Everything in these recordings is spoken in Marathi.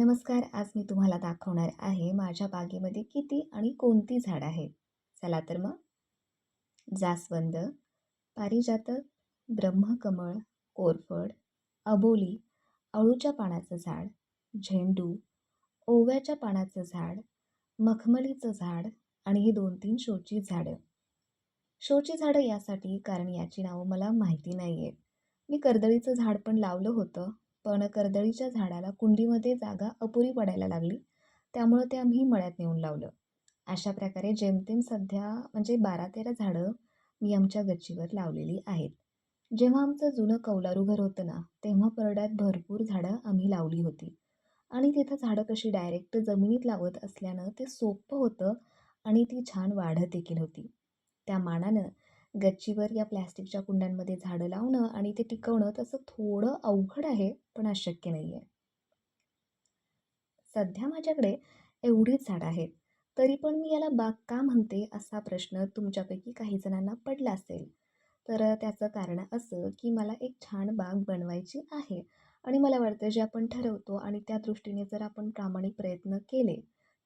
नमस्कार आज मी तुम्हाला दाखवणार आहे माझ्या बागेमध्ये किती आणि कोणती झाड आहेत. चला तर मग. जास्वंद पारिजातक ब्रह्मकमळ कोरफड अबोली अळूच्या पानाचं झाड झेंडू ओव्याच्या पानाचं झाड मखमलीचं झाड आणि ही दोन तीन शोची झाडं. शोची झाडं यासाठी कारण याची नावं मला माहिती नाही आहेत मी कर्दळीचं झाड पण लावलं होतं. पण कर्दळीच्या झाडाला कुंडीमध्ये जागा अपुरी पडायला लागली. त्यामुळं ते आम्ही मळ्यात नेऊन लावलं. अशा प्रकारे जेमतेम सध्या म्हणजे बारा तेरा झाडं मी आमच्या गच्चीवर लावलेली आहेत. जेव्हा आमचं जुनं कौलारू घर होतं ना तेव्हा परड्यात भरपूर झाडं आम्ही लावली होती. आणि तिथं झाडं कशी डायरेक्ट जमिनीत लावत असल्यानं ते सोपं होतं आणि ती छान वाढत देखील होती. त्या मानानं गच्चीवर या प्लॅस्टिकच्या कुंड्यांमध्ये झाडं लावणं आणि ते टिकवणं तसं थोडं अवघड आहे पण अशक्य नाही आहे सध्या माझ्याकडे एवढीच झाडं आहेत तरी पण मी याला बाग का म्हणते असा प्रश्न तुमच्यापैकी काही जणांना पडला असेल. तर त्याचं कारण असं की मला एक छान बाग बनवायची आहे आणि मला वाटतं जे आपण ठरवतो आणि त्या दृष्टीने जर आपण प्रामाणिक प्रयत्न केले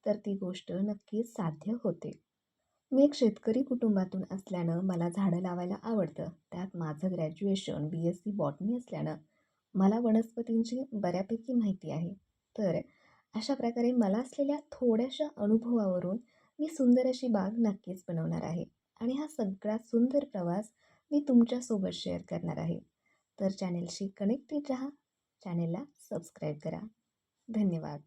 तर ती गोष्ट नक्कीच साध्य होते. मी एक शेतकरी कुटुंबातून असल्यानं मला झाडं लावायला आवडतं. त्यात माझं graduation B S C botany असल्यानं मला वनस्पतींची बऱ्यापैकी माहिती आहे. तर अशा प्रकारे मला असलेल्या थोड्याशा अनुभवावरून मी सुंदर अशी बाग नक्कीच बनवणार आहे. आणि हा सगळा सुंदर प्रवास मी तुमच्यासोबत शेअर करणार आहे. तर चॅनेलशी कनेक्टेड रहा. चॅनेलला सबस्क्राईब करा. धन्यवाद.